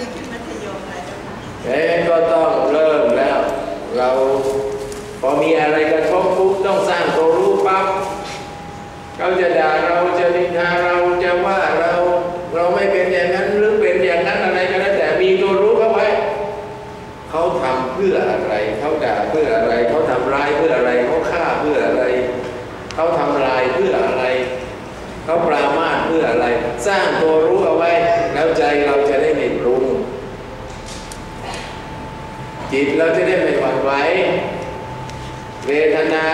ได้ขึ้นมัธยมแล้วจ้าค่ะเอ๊ะก็ต้องเริ่มแล้ว เราพอมีอะไรกระทบปุ๊บต้องสร้างตัวรู้ปั๊บเขาจะด่าเราจะนินทาเราจะว่าเราเราไม่เป็นอย่างนั้นหรือเป็นอย่างนั้นอะไรก็แล้วแต่มีตัวรู้เข้าไว้เขาทำเพื่ออะไรเขาด่าเพื่ออะไรเขาทำร้ายเพื่ออะไรเขาฆ่าเพื่ออะไรเขาทำลายเพื่ออะไรเขาปรามาสเพื่ออะไร สร้างตัวรู้เอาไว้แล้วใจเราจะได้ไม่ปรุง จิตเราจะได้ไม่หวั่นไหวเวทนา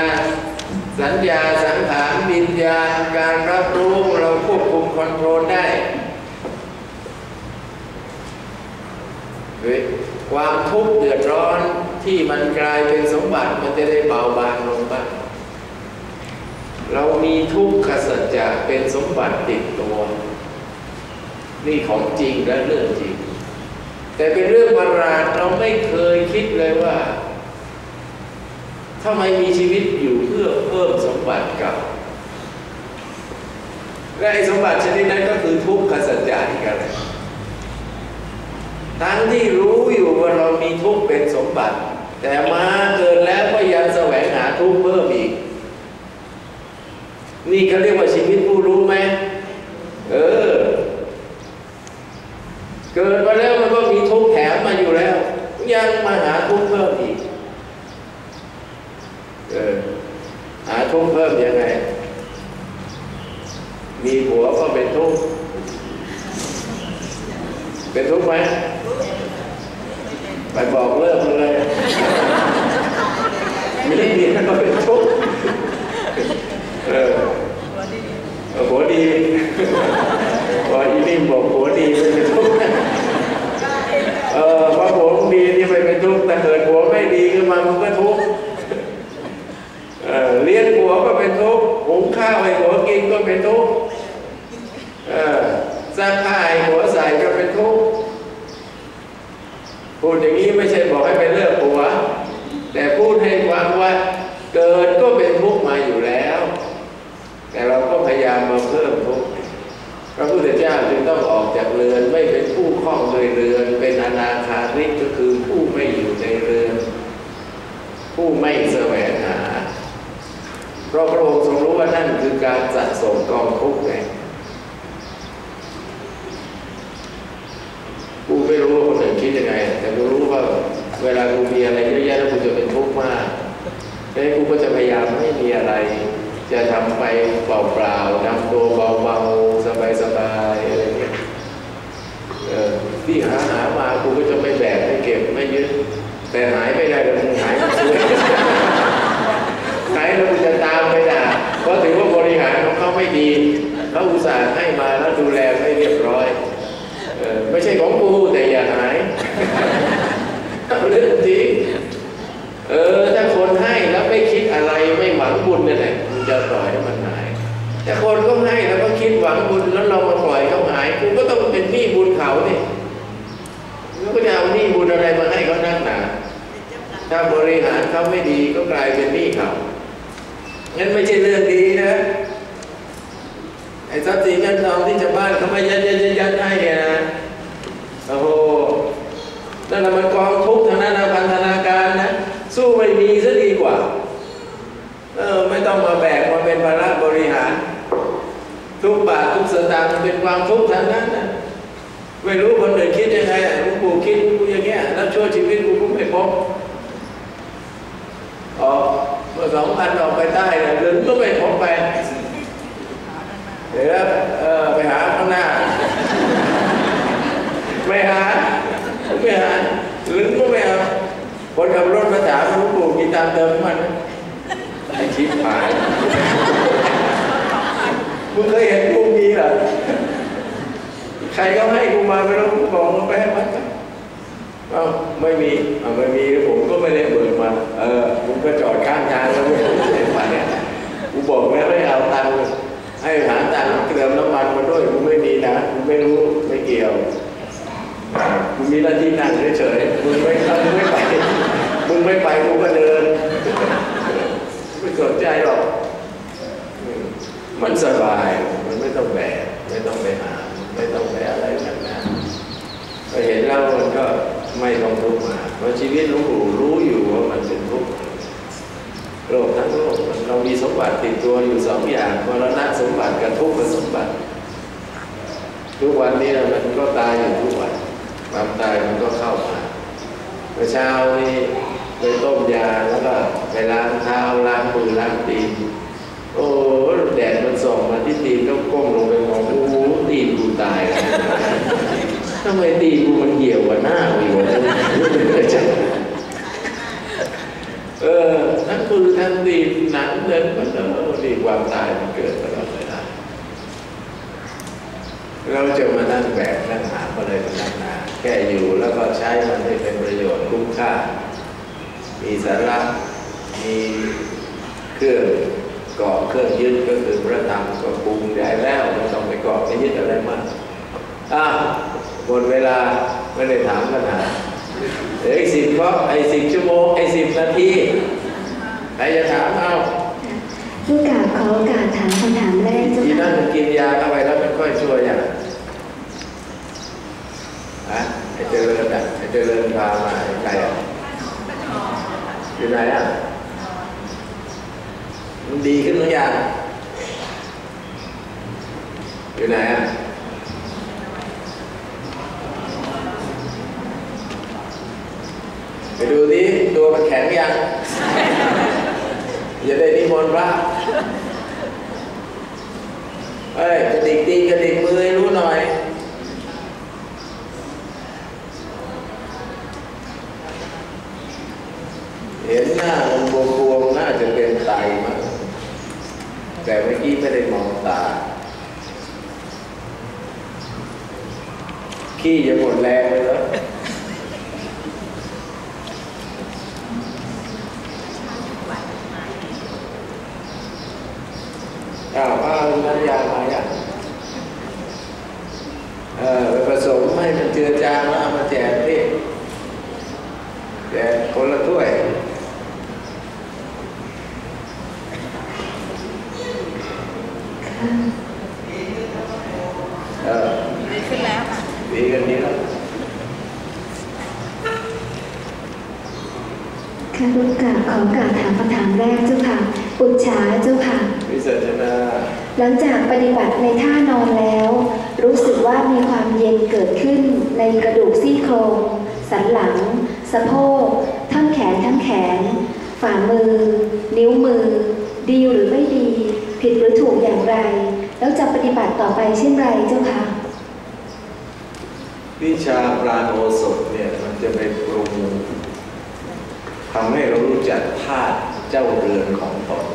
สัญญาสังขารวิญญาณการรับรู้เราควบคุมคอนโทรลได้ ความทุกข์เดือดร้อนที่มันกลายเป็นสมบัติมันจะได้เบาบางลงบ้างเรามีทุกขสัจจะเป็นสมบัติติดตัว นี่ของจริงและเรื่องจริง แต่เป็นเรื่องประหลาดเราไม่เคยคิดเลยว่าทำไมมีชีวิตอยู่เพื่อเพิ่มสมบัติเก่าและไอ้สมบัติชนิดนั้นก็คือทุกขสัจจะอีกอะไรทั้งที่รู้อยู่ว่าเรามีทุกข์เป็นสมบัติ แต่มาเกินแล้วก็ยังแสวงหาทุกข์เพิ่มอีก นี่เขาเรียกว่าชีวิตผู้รู้ไหมเออ เกิดมาแล้วมันก็มี มาอยู่แล้ว ยังมาหาทุกข์เพิ่มอีกเออหาทุกข์เพิ่มยังไง มีผัวก็เป็นทุกข์เป็นทุกข์ไหมไปบอกเลิกมันเลยไม่ได้มีก็เป็นทุกข์เออเออผัวดีพออีนี่บอกผัวดีเป็นทุกข์เออพอผัวดีนี่ ไม่เป็นทุกข์แต่เกิดผัวไม่ดีขึ้นมามันก็ทุกข์เลี้ยงผัวก็เป็นทุกข์หุงข้าวให้ผัวกินก็เป็นทุกข์เออซักผ้าให้ผัวใส่ก็เป็นทุกข์พูดอย่างนี้ไม่ใช่บอกให้ไปเลิกผัว แต่พูดให้ฟังว่าเกิดก็เป็นทุกข์มาอยู่แล้ว แต่เราก็พยายามมาเพิ่มทุกข์ พระพุทธเจ้าจึงต้องออกจากเรือนไม่เป็นผู้คล้องโดยเรือน เป็นอนาคาริกก็คือผู้ไม่อยู่ในเรือน ผู้ไม่แสวงหาเพราะพระองค์ทรงรู้ว่านั่นคือการสะสมกองทุกข์ไงกูไม่รู้ว่าคนอื่นคิดยังไง แต่กูรู้ว่าเวลากูมีอะไรเยอะแยะแล้วกูจะเป็นทุกข์มากดังนั้นกูก็จะพยายามไม่มีอะไร จะทำไปเปล่าๆทำตัวเบาๆสบายๆอะไรเงี้ยที่หาหามากูก็จะไม่แบกไม่เก็บไม่ยึดแต่หายไม่ได้เลยมึงหายมันช่วยหายแล้วมึงจะตามไม่ได้เพราะถือว่าบริหารของเขาไม่ดีเขาอุตส่าห์ให้มาแล้วดูแลไม่เรียบร้อยเออไม่ใช่ของกูแต่อย่าหาย เรื่องจริง เออ ถ้าคนให้แล้วไม่คิดอะไรไม่หวังบุญเนี่ยแหละมันจะปล่อยให้มันหาย แต่คนก็ให้แล้วก็คิดหวังบุญแล้วเรามาปล่อยเขาหายกูก็ต้องเป็นหนี้บุญเขาเนี่ยแล้วก็จะเอาหนี้บุญอะไรมาให้เขานักหนา ถ้าบริหารเขาไม่ดีก็กลายเป็นหนี้เขางั้นไม่ใช่เรื่องดีนะ ไอ้ทรัพย์สินเงินทองที่ชาวบ้านเขาไม่ยัดยัดยัดยัดให้เนี่ยนะ โอ้โห นั่นแหละมันกองทุกข์ทางนั้นนะพันธนาการนะ สู้ไม่มีซะดีกว่า เออ ไม่ต้องมาแบกมาเป็นภาระบริหาร ทุกบาททุกสตางค์มันเป็นความทุกข์ทางนั้นนะไม่รู้คนอื่นคิดยังไงอะหลวงปู่คิดกูอย่างเงี้ยแล้วช่วยชีวิตกูก็ไม่ พบออกเมื่อสองพันออกไปใต้เนี่ยลืมก็ไม่พบไปเดี๋ยวเออไปหาข้างหน้า ไม่หาไม่หาลึงก็ไม่เอาคนขับรถมาถามหลวงปู่มีตามเติมมันไอชิบหายมึงเคยเห็นกูมีเหรอใครก็ให้กูมาไม่รู้กูบอกมึงไปให้มัน อ้าไม่มีเอาไม่มีผมก็ไม่ได้เบิกมาเออมึงก็จอดข้างทางแล้วไม่เห็นมาเนี่ยกูบอกแล้วไม่เอาตังค์ให้หาตังค์เติมน้ำมันมาด้วยกูไม่มีนะกูไม่รู้ไม่เกี่ยวกูมีหน้าที่นั่งเฉยๆมึงไม่มึงไม่ไปมึงไม่ไปกูก็เดินไม่สนใจหรอก มันสบาย มันไม่ต้องแบก ไม่ต้องไปหา ไม่ต้องไปอะไรกันนะก็เห็นแล้ว ชีวิตหลวงปู่รู้อยู่ว่ามันเป็นทุกข์โลกทั้งโลกมันเรามีสมบัติติดตัวอยู่สองอย่างมรณะสมบัติกับทุกข์สมบัติ ทุกวันนี้มันก็ตายอยู่ทุกวันความตายมันก็เข้ามาเมื่อเช้านี้ไปต้มยาแล้วก็ไปล้างเท้าล้างมือล้างตีนโอ้แดดมันส่องมาที่ตีนก็ก้มลงไปมองโอ้โหตีนกูตายแล้วทำไมตีนกูมันเหี่ยวกว่าหน้ากูอีกวะเออทั้งมือทั้งตีนหนังเดินมันเออดีควา มันเกิดตลอดเวลาเราจะมานั่งแบกนั่งหาอะไรกันนั่งหนาแค่อยู่แล้วก็ใช้มันให้เป็นประโยชน์คุ้มค่า มีสาระมีเครื่องเกาะเครื่องยึดก็คือพระธรรมก็ปรุงได้แล้วไม่ต้องไปเกาะไปยึดอะไรมากอะหมดเวลาไม่ได้ถามปัญหาเออีกสิบเพราะไอ้สิบชั่วโมงไอ้สิบนาทีใครจะถามเอา ลูกกราบขอโอกาสถามคำถามแรกเจ้าทีนั้ค่ะนมันกินยาเข้าไปแล้วมันค่อยช่วยอย่างฮะไอ้เจริญอะไอ้เจริญพามาไอ้ใครอะอยู่ไหนอะมันดีขึ้นหรือยังอยู่ไหนอะไปดูดิตัวมันแข็งยัง อย่าได้นิมนต์พระ เอ้ยกระดิกตีกระดิกมือให้รู้หน่อย เห็นหน้ามันบวมๆน่าจะเป็นไตมั้งแต่เมื่อกี้ไม่ได้มองตา ขี้จะหมดแรงเลยเหรออ้าวป้าเอาน้ำยามาอย่างเออไปผสมให้มันเจือจางแล้วเอามาแจกพี่แจกคนละถ้วย เออ ดีขึ้นแล้วค่ะ ดีกันนี้แล้ว ค่ะลูกกราบขอโอกาสถามคำถามแรกเจ้าค่ะอุจฉาเจ้าค่ะ วิเศษนา ห ลังจากปฏิบัติในท่านอนแล้ว รู้สึกว่ามีความเย็นเกิดขึ้นในกระดูกซี่โครง สันหลัง สะโพกท่อนแขนทั้งแขน ฝ่ามือ นิ้วมือ ดีหรือไม่ดี ผิดหรือถูกอย่างไร แล้วจะปฏิบัติต่อไปเช่นไรเจ้าค่ะวิชาปราโนสดเนี่ยมันจะไปปรุงทำให้เรารู้จักธาตุเจ้าเรือนของตน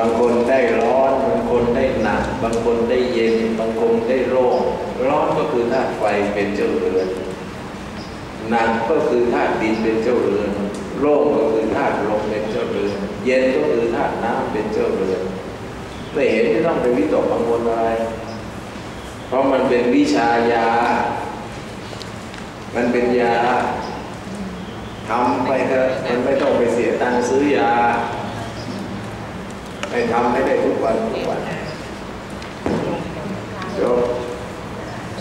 บางคนได้ร้อน บางคนได้หนัก บางคนได้เย็น บางคนได้โล่งร้อนก็คือธาตุไฟเป็นเจ้าเรือนหนักก็คือธาตุดินเป็นเจ้าเรือนโล่งก็คือธาตุลมเป็นเจ้าเรือนเย็นก็คือธาตุน้ำเป็นเจ้าเรือนไม่เห็นไม่ต้องไปวิตกกังวลอะไร เพราะมันเป็นวิชายา มันเป็นยาทำไปเถอะมันไม่ต้องไปเสียตังค์ซื้อยา ไปทำให้ได้ทุกวันทุกวันจบ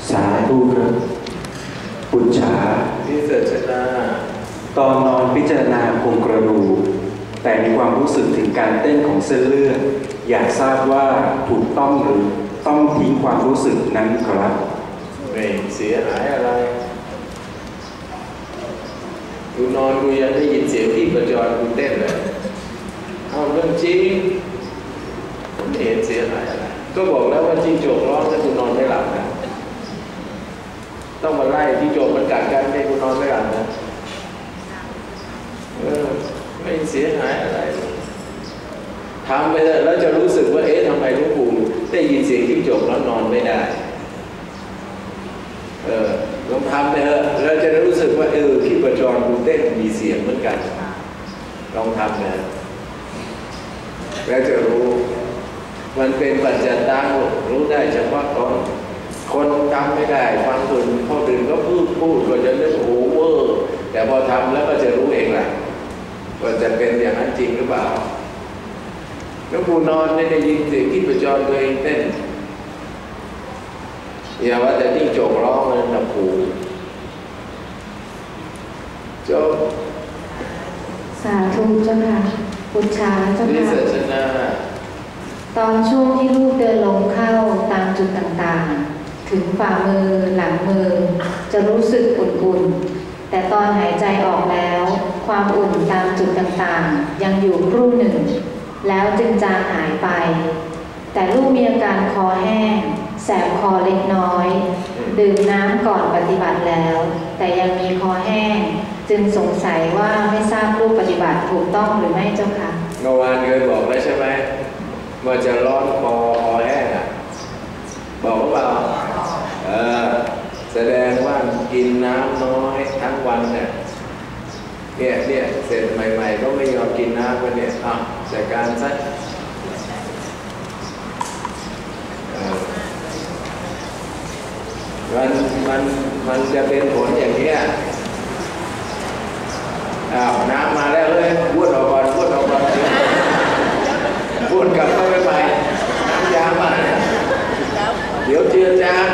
สาธุครับปุจฉาพิเศษชนะตอนนอนพิจารณาโครงกระดูกแต่มีความรู้สึกถึงการเต้นของเส้นเลือดอยากทราบว่าถูกต้องหรือต้องทิ้งความรู้สึกนั้นครับไม่เสียหายอะไรกูนอนกูยังได้ยินเสียงที่ประจรกูเต้นเลยเอาเรื่องจริงผมไม่ เห็นเสียหายอะไรก็บอกแล้วว่าจิ้งจกร้องถ้ากูนอนไม่หลับนะต้องมาไล่จิ้งจกมันกัดกันให้กูนอนไม่หลับนะเออไม่เสียหายอะไรทำไปเถอะแล้วจะรู้สึกว่าเอ๊ะทำไมลูกปู่ได้ยินเสียงจิ้งจกแล้วนอนไม่ได้ เออลองทำไปเถอะเราจะรู้สึกว่าเออที่ประจรกูเต้นมีเสียงเหมือนกัน ลองทำนะแล้วจะรู้ มันเป็นปัจจัยตั้งรู้ได้เฉพาะตนคนทำไม่ได้ฟังคนเขาดื่นก็พูดพูดก็จะนึกโอ้เวอร์แต่พอทำแล้วก็จะรู้เองแหละว่าจะเป็นอย่างนั้นจริงหรือเปล่าแล้วกูนอนไม่ได้ยินเสียงที่ประจรตัวเองเต้นอย่าว่าแต่จิ้งจกร้องเลยนะผูจบสาธุเจ้าค่ะปุจฉาเจ้าวิค่ะสัชนา ตอนช่วงที่ลูกเดินลงเข้าตามจุดต่างๆ ถึงฝ่ามือหลังมือ จะรู้สึกอุ่นๆ แต่ตอนหายใจออกแล้ว ความอุ่นตามจุดต่างๆ ยังอยู่ครู่หนึ่ง แล้วจึงจางหายไป แต่ลูกมีอาการคอแห้ง แสบคอเล็กน้อย ดื่มน้ำก่อนปฏิบัติแล้ว แต่ยังมีคอแห้ง จึงสงสัยว่าไม่ทราบลูกปฏิบัติถูกต้องหรือไม่เจ้าค่ะเมื่อวานเคยบอกแล้วใช่ไหม ว่าจะร้อนคอคอแห้งอะบอกหรือเปล่าเออแสดงว่ากินน้ำน้อยทั้งวันเนี่ยเนี่ยเนี่ยเสร็จใหม่ ๆ ก็ไม่ยอมกินน้ำกันเนี่ยอะจัดการซะมันมันมันจะเป็นผลอย่างเนี้ยอ้าวน้ำมาแล้วเลยพูดออกก่อนพูดออกก่อน พูดกับเขาไปใหม่น้ำยามาเดี๋ยวเจือจาง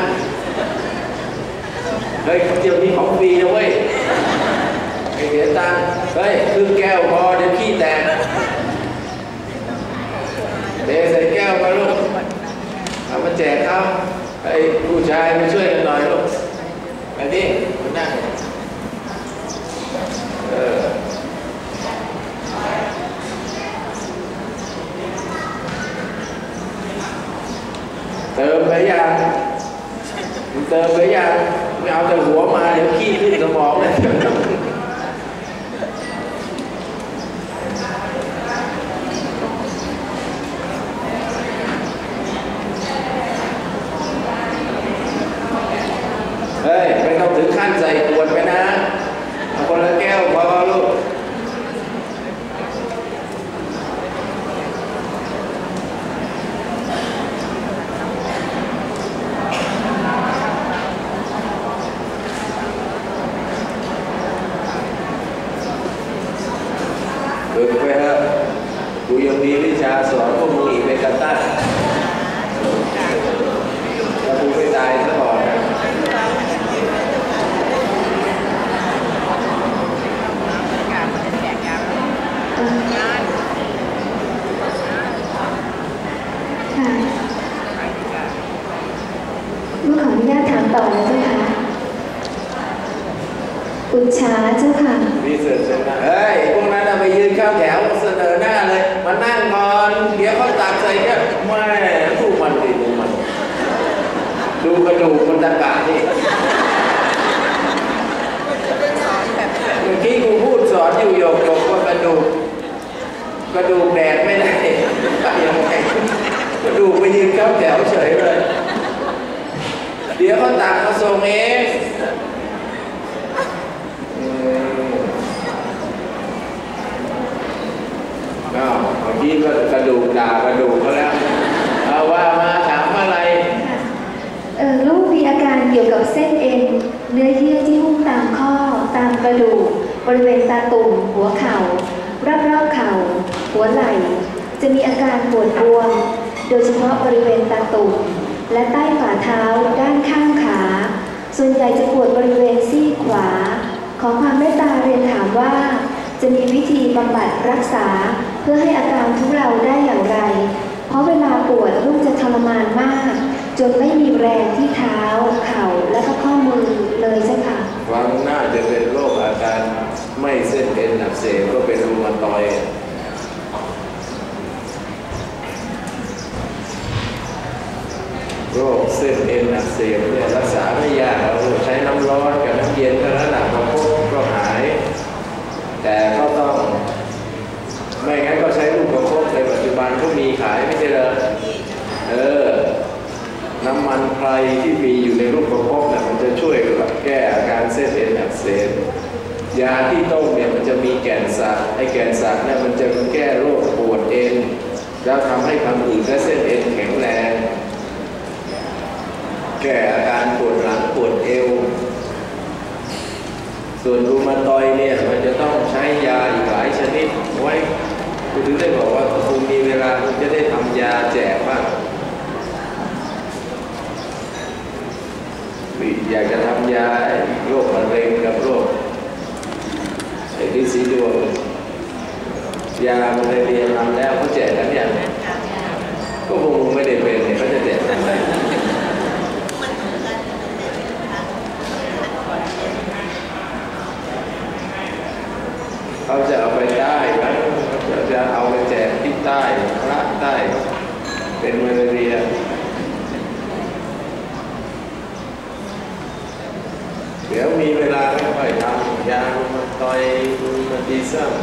เฮ้ยเดี๋ยวนี้ของฟรีนะเว้ยไอ้เสียตังเฮ้ยครึ่งแก้วพอเดี๋ยวขี้แตกเทใส่แก้วมาลูกเอามาแจกเขาไอ้ผู้ชายมาช่วยกันหน่อยลูกไอ้นี่มานั่งเออ เติมไปยังเติมไปยังไม่เอาแต่หัวมาเดี๋ยวขี้ขึ้นสมองเลยเฮ้ยไม่ต้องถึงขั้นใส่ขวดไปนะ เอาคนละแก้วพอลูก ฝึกไปเถอะกูยังมีวิชาสอนพวกมึงอีกในกันตั้นแล้วกูไม่ตายซะก่อนนะ เอ่อค่ะลูกขออนุญาตถามต่อนะเจ้าค่ะอุจฉาเจ้าค่ะ รีเสิร์ชเสร็จแล้วเฮ้ย พวกนั้นน่ะไปยืนเข้าแถวเสนอหน้าเลย มานั่งก่อน เดี๋ยวเขาตักใส่เนี่ยไม่ดูมันดิดูมัน ดูกระดูกมันตะกะนี่เมื่อกี้กูพูดสอนอยู่โยกโยกว่ากระดูกกระดูกแดกไม่ได้ยังไงกระดูกไปยืนเข้าแถวเฉยเลย เดี๋ยวเขาตักมาส่งเองอืมอ้าวเมื่อกี้ก็กระดูกด่ากระดูกเขาแล้วเอาว่ามาถามอะไร เออลูกมีอาการ เกี่ยวกับเส้นเอ็นเนื้อเยื่อที่หุ้มตามข้อ ตามกระดูกบริเวณตาตุ่มหัวเข่ารอบรอบๆเข่า หัวไหล่ จะมีอาการปวดบวม โดยเฉพาะบริเวณตาตุ่มและใต้ฝ่าเท้าด้านข้างขา ส่วนใหญ่จะปวดบริเวณซี่ขวา ขอความเมตตาเรียนถามว่า จะมีวิธีบำบัดรักษาเพื่อให้อาการทุเราได้อย่างไร เพราะเวลาปวดลูกจะทรมานมาก จนไม่มีแรงที่เท้า เข่าและก็ข้อมือเลยเจ้าค่ะฟังน่าจะเป็นโรคอาการไม่เส้นเอ็นอักเสบก็เป็นรูมาตอยโรคเส้นเอ็นอักเสบเนี่ยรักษาไม่ยากเราใช้น้ำร้อนกับน้ำเย็นเท่านั้นแหละพอพบก็หาย แต่ก็ต้องไม่งั้นก็ใช้ลูกประคบในปัจจุบันก็มีขายไม่ใช่เหรอเออ น้ำมันไพรที่มีอยู่ในลูกประคบเนี่ยมันจะช่วยแก้อาการเส้นเอ็นอักเสบยาที่ต้มเนี่ยมันจะมีแก่นสัตว์ไอ้แก่นสัตว์เนี่ยมันจะแก้โรคปวดเอ็นแล้วทำให้พังผืดและเส้นเอ็นแข็งแรง แก้อาการปวดหลังปวดเอว ส่วนรูมาตอยเนี่ยมันจะต้องใช้ยาอีกหลายชนิดไว้คุณถึงได้บอกว่าคุณมีเวลาคุณจะได้ทำยาแจกบ้าง อยากจะทำยาโรคมะเร็งกับโรคดวงยามาเลเรียนทำแล้วเขาแจกกันย่างก็คงไม่ได้เป็นเนี่ยเขาจะแจกกันไหมเขาจะเอาไปใต้ไหมเขาจะเอาไปแจกที่ใต้พระใต้เป็นมาเรียเดี๋ยว มีเวลาก็ค่อยทำยางมาต่อยมาดีซัม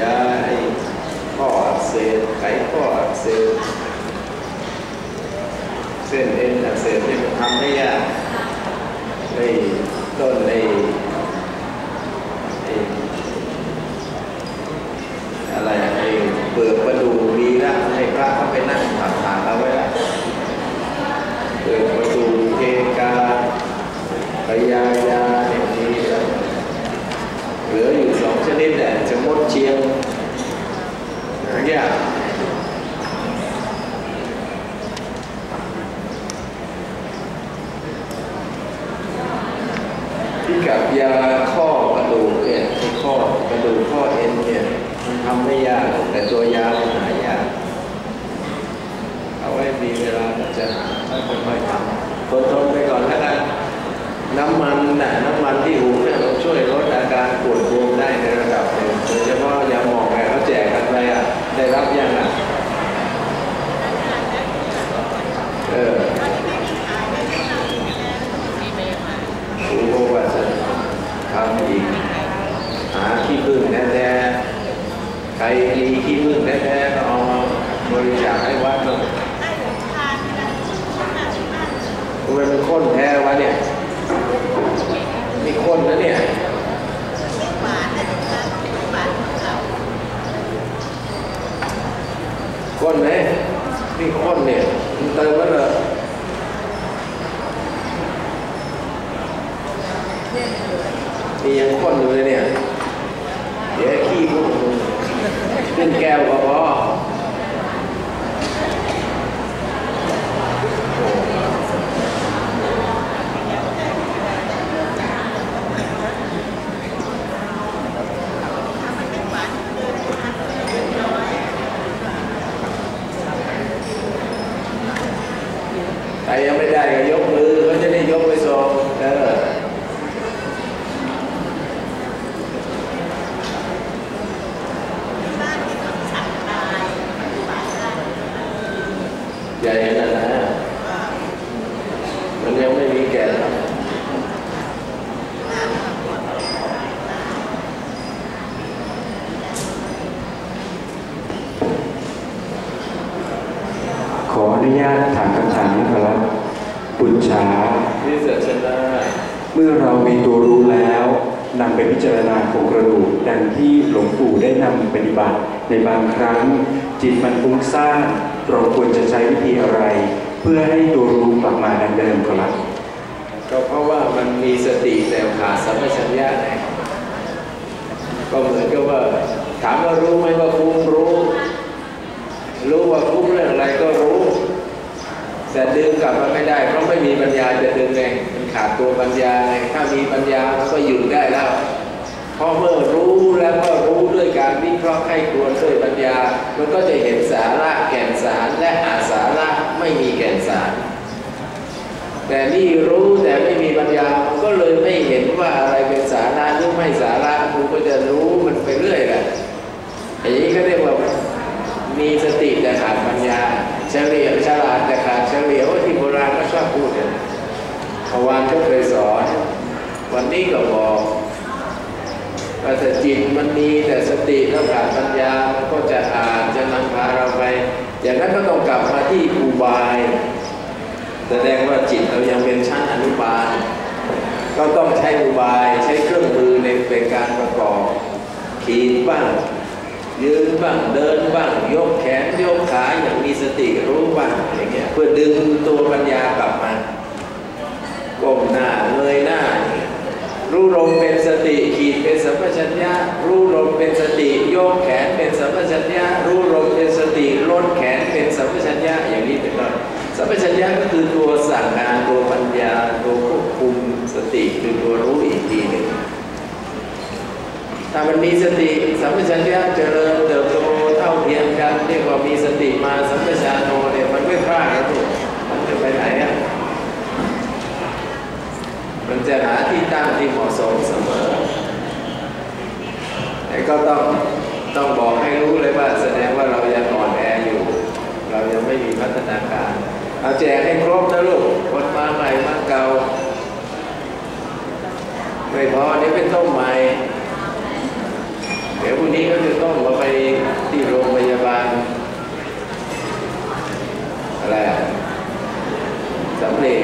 ยาไอข้ออักเสบไขข้ออักเสบเส้นเอ็นอักเสบนี่มันทำไม่ยากไอ้ต้นไอ้ไอ้อะไรไอ้เปลือกประดูมีแล้วให้พระเขาไปนั่งถักถาเอาไว้แล้วเปิดประตูเกกาพยายาเนี่ยมีแล้วเหลืออยู่สองชนิดแหละจะมดเชียงหายากที่กับยาข้อกระดูกเนี่ยที่ข้อกระดูกข้อเอ็นเนี่ยมันทำไม่ยากแต่ตัวยามันหายาก เอาไว้มีเวลาก็จะหาค่อยๆทำทนทนๆไปก่อนแล้วกันน้ำมันน่ะน้ำมันที่หูเนี่ยมันช่วยลดอาการปวดบวมได้ในระดับหนึ่งโดยเฉพาะยาหมองไงเขาแจกกันไปอะ ได้รับยังอะ เออหูก็ว่าจะทำอีก หาขี้ผึ้งแท้ๆใครมีขี้ผึ้งแท้ๆก็เอามาบริจาคให้วัดบ้าง ทำไมมันข้นแท้วะเนี่ย มีข้นนะเนี่ย ข้นไหมนี่ข้นเนี่ยมันเติมแล้วเหรอนี่ยังข้นอยู่เลยเนี่ย เดี๋ยวขี้พวกมึงขึ้นแก้วก็พอใครยังไม่ได้ก็ยกมือเขาจะได้ยกไปส่งเออ ใหญ่ขนาดนั้นอะมันยังไม่มีแก่นหรอก ขออนุญาตถามคำถามนี้ครับปุญชา วิเศษชนะ เมื่อเรามีตัวรู้แล้วนำไปพิจารณาโครงกระดูกดังที่หลวงปู่ได้นำปฏิบัติ ในบางครั้ง จิตมันฟุ้งซ่านเราควรจะใช้วิธีอะไร เพื่อให้ตัวรู้กลับมาดังเดิมครับ ก็เพราะว่ามันมีสติแต่ขาดสัมปชัญญะไงก็ เหมือนกับว่า ถามว่ารู้ไหมว่าฟุ้งรู้ รู้ว่าฟุ้งเรื่องอะไรก็รู้ แต่ดึงกลับมาไม่ได้ เพราะไม่มีปัญญาจะดึงไงมันขาดตัวปัญญาไงถ้ามีปัญญาก็หยุดได้แล้วพราะเมื่อรู้แล้วก็รู้ด้วยการวิเคราะห์ให้ควรด้วยปัญญา มันก็จะเห็นสาระแก่นสารและอาสาระไม่มีแก่นสาร แต่นี่รู้แต่ไม่มีปัญญามันก็เลยไม่เห็นว่าอะไรเป็นสาระหรือไม่สาระมันก็จะรู้มันไปเรื่อยแหละอย่างนี้ก็เรียกว่ามีสติแต่ขาดปัญญา เฉลียวฉลาดแต่ขาดเฉลียวที่โบราณก็ชอบพูดเนี่ยเมื่อวานก็เคยสอน วันนี้ก็บอกว่าแต่จิตมันมีแต่สติแล้วขาดปัญญามันก็จะอาจจะนำพาเราไป อย่างนั้นก็ต้องกลับมาที่อุบาย แสดงว่าจิตเรายังเป็นชั้นอนุบาล ก็ต้องใช้อุบายใช้เครื่องมือในเป็นการประกอบขีดบ้าง ยืนบ้างเดินบ้าง ยกแขนยกขาอย่างมีสติรู้บ้างอย่างเงี้ยเพื่อดึงตัวปัญญากลับมาก้มหน้าเงยหน้า รู้ลมเป็นสติขีดเป็นสัมปชัญญะรู้ลมเป็นสติโยกแขนเป็นสัมปชัญญะรู้ลมเป็นสติลดแขนเป็นสัมปชัญญะอย่างนี้เป็นต้น สัมปชัญญะก็คือตัวสั่งงานตัวปัญญาตัวควบคุมสติคือตัวรู้อีกทีหนึ่งถ้ามันมีสติสัมปชัญญะเจริญเติบโตเท่าเทียมกันเรียกว่ามีสติมาสัมปชัญโนเนี่ยมันไม่พลาดนะทุกมันจะไปไหนอะมันจะหาที่ตั้งที่เหมาะสมเสมอแต่ก็ต้องบอกให้รู้เลยว่า แสดงว่าเรายังอ่อนแออยู่ เรายังไม่มีพัฒนา การเอาแจกให้ครบนะลูกคนมาใหม่มาเก่า ไม่พอเดี๋ยวเป็นต้มใหม่ เดี๋ยวพรุ่งนี้ก็จะต้องมาไปที่โรงพยาบาล อะไรอะสำเร็จ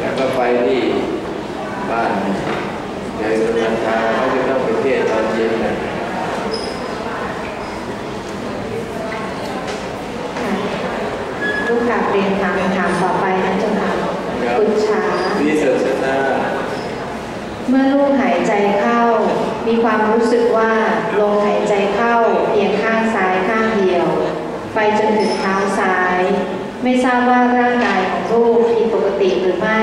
แล้วก็ไปที่บ้านในสถานทาเขาจะต้องไปเทศน์ตอนเย็นนะ ลูกกลับเรียนถามคำถามต่อไปนะเจ้าค่ะคุณช้า วิเศษชนะ เมื่อลูกหายใจเข้า มีความรู้สึกว่าลมหายใจเข้าเพียงข้างซ้ายข้างเดียว ไปจนถึงเท้าซ้าย ไม่ทราบว่าร่างกายของลูกผิดปกติหรือไม่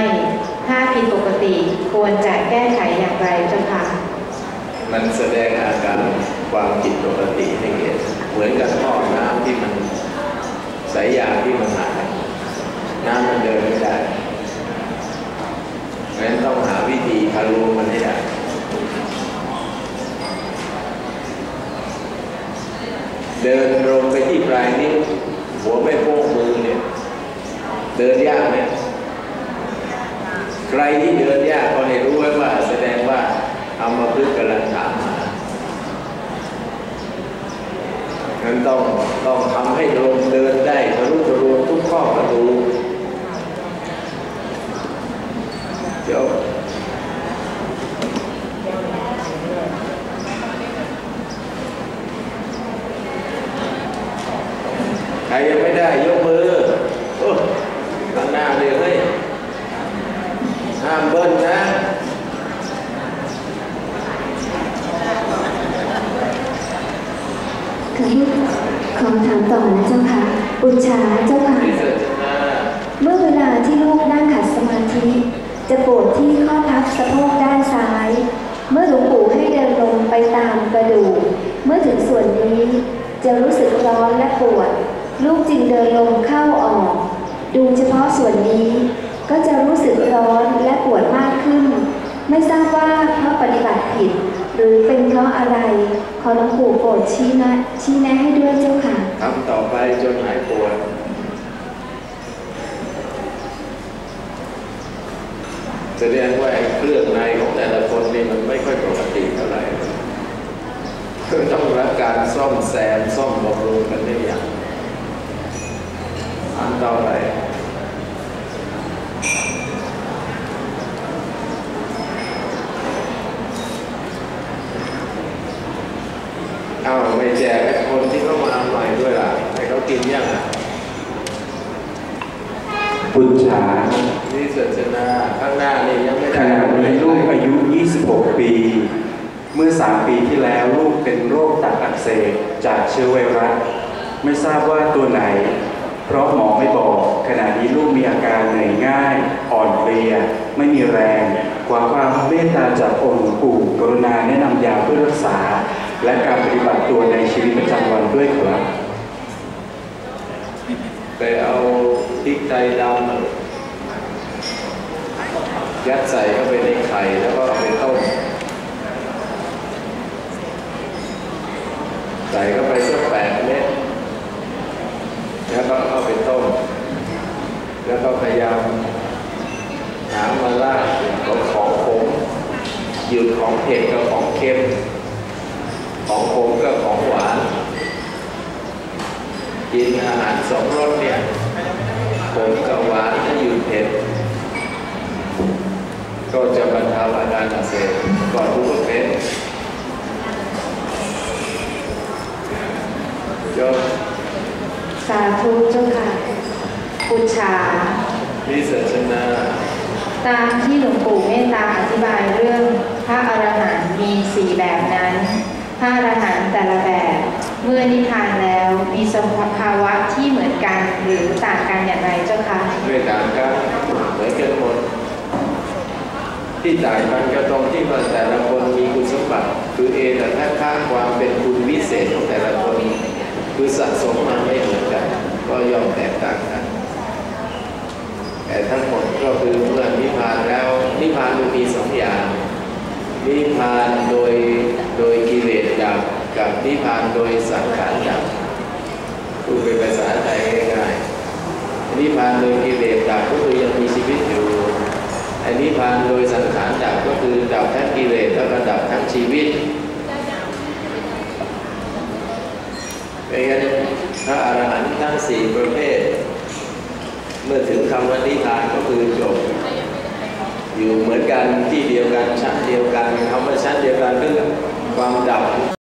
ถ้าผิดปกติควรจะแก้ไขอย่างไรเจ้าค่ะมันแสดงอาการความผิดปกติให้เห็นเหมือนกับท่อน้ำที่มันสายยางที่มันหายน้ำมันเดินไม่ได้งั้นต้องหาวิธีทะลุมันให้ได้ เดินลงไปที่ปลายนิ้วหัวไม่โป้งมือเนี่ยเดินยากไหมใครที่เดินยากก็ให้รู้ไว้ว่า แสดงว่าเอามาพึ่งกำลังถามมางั้นต้องต้องทำให้ลงเดินได้ทะลุทะลวงทุกข้อประตูเดี๋ยวใครยังไม่ได้ยกมือโอ้ข้างหน้าเลยเฮ้ยห้ามเบิ้ลนะ ขอให้ขอถามต่อนะเจ้าค่ะอุชาเจ้าค่ะ วิเศษชนะ เมื่อเวลาที่ลูกนั่งขัดสมาธิ จะปวดที่ข้อพับสะโพกด้านซ้าย เมื่อหลวงปู่ให้เดินลงไปตามกระดูก เมื่อถึงส่วนนี้ จะรู้สึกร้อนและปวด ลูกจึงเดินลงเข้าออก ดูเฉพาะส่วนนี้ ก็จะรู้สึกร้อนและปวดมากขึ้น ไม่ทราบว่าเพราะปฏิบัติผิด หรือเป็นเพราะอะไร ขอหลวงปู่โปรดชี้แนะชี้แนะให้ด้วยเจ้าค่ะทำต่อไปจนหายปวดแสดงว่าเครื่องในของแต่ละคนนี่มันไม่ค่อยปกติเท่าไหร่คือต้องรับ การซ่อมแซมซ่อมบำรุงกันได้อย่างอันต่อไปเอาไม่แจกให้คนที่เข้ามาใหม่ด้วยล่ะ ให้เขากินยังอะบุญฉานี่เสชนา ข้างหน้านี่ยังไม่ขได้ณะนี้ลูกอายุ 26 ปี เมื่อ3ปีที่แล้วลูกเป็นโรคตับอักเสบจากเชื้อไวรัสไม่ทราบว่าตัวไหน เพราะหมอไม่บอก ขณะนี้ลูกมีอาการเหนื่อยง่าย อ่อนเพลีย ไม่มีแรงขอความเมตตาจากองค์หลวงปู่กรุณาแนะนำยาเพื่อรักษา และการปฏิบัติตัวในชีวิตประจำวันด้วยครับไปเอาพริกไทยดำยัดใส่เข้าไปในไข่แล้วก็เอาไปต้ม ใส่เข้าไปสักแปดเม็ดแล้วก็เอาไปต้ม แล้วก็พยายามหามาล่าของของขมหยุดของเผ็ดกับของเค็ม ของขมกับของหวาน กินอาหารสองรสเนี่ยขมกับหวานถ้าหยุดเผ็ดก็จะบรรเทาอาการอักเสบก่อนทุกประเภท ยกสาธุเจ้าค่ะอุชาวิเศษชนะตามที่หลวงปู่เมตตาอธิบายเรื่อง พระอรหันต์มีสี่แบบนั้น พระอรหันต์แต่ละแบบ เมื่อนิพพานแล้วมีสภาวะที่เหมือนกันหรือต่างกันอย่างไรเจ้าคะด้วยต่างกันเหมือนกันหมดที่ต่างกันก็ตรงที่ว่าแต่ละคนมีคุณสมบัติ คือเอแต่ถ้าค่าความเป็นคุณวิเศษของแต่ละคน คือสะสมมาไม่เหมือนกัน ก็ย่อมแตกต่างกัน แต่ทั้งหมดก็คือเมื่อนิพพานแล้วนิพพานมันมีสองอย่างนิพพานโดยโดยกิเลสดับกับนิพพานโดยสังขารดับพูดเป็นภาษาไทยง่ายๆนิพพานโดยกิเลสดับก็คือยังมีชีวิตอยู่อันนิพพานโดยสังขารดับก็คือดับทั้งกิเลสแล้วก็ดับทั้งชีวิต เป็นงั้นพระอรหันต์ทั้งสี่ประเภท เมื่อถึงคำว่านิทานก็คือจบ อยู่เหมือนกันที่เดียวกันชั้นเดียวกันคำว่าชั้นเดียวกันคือความดับ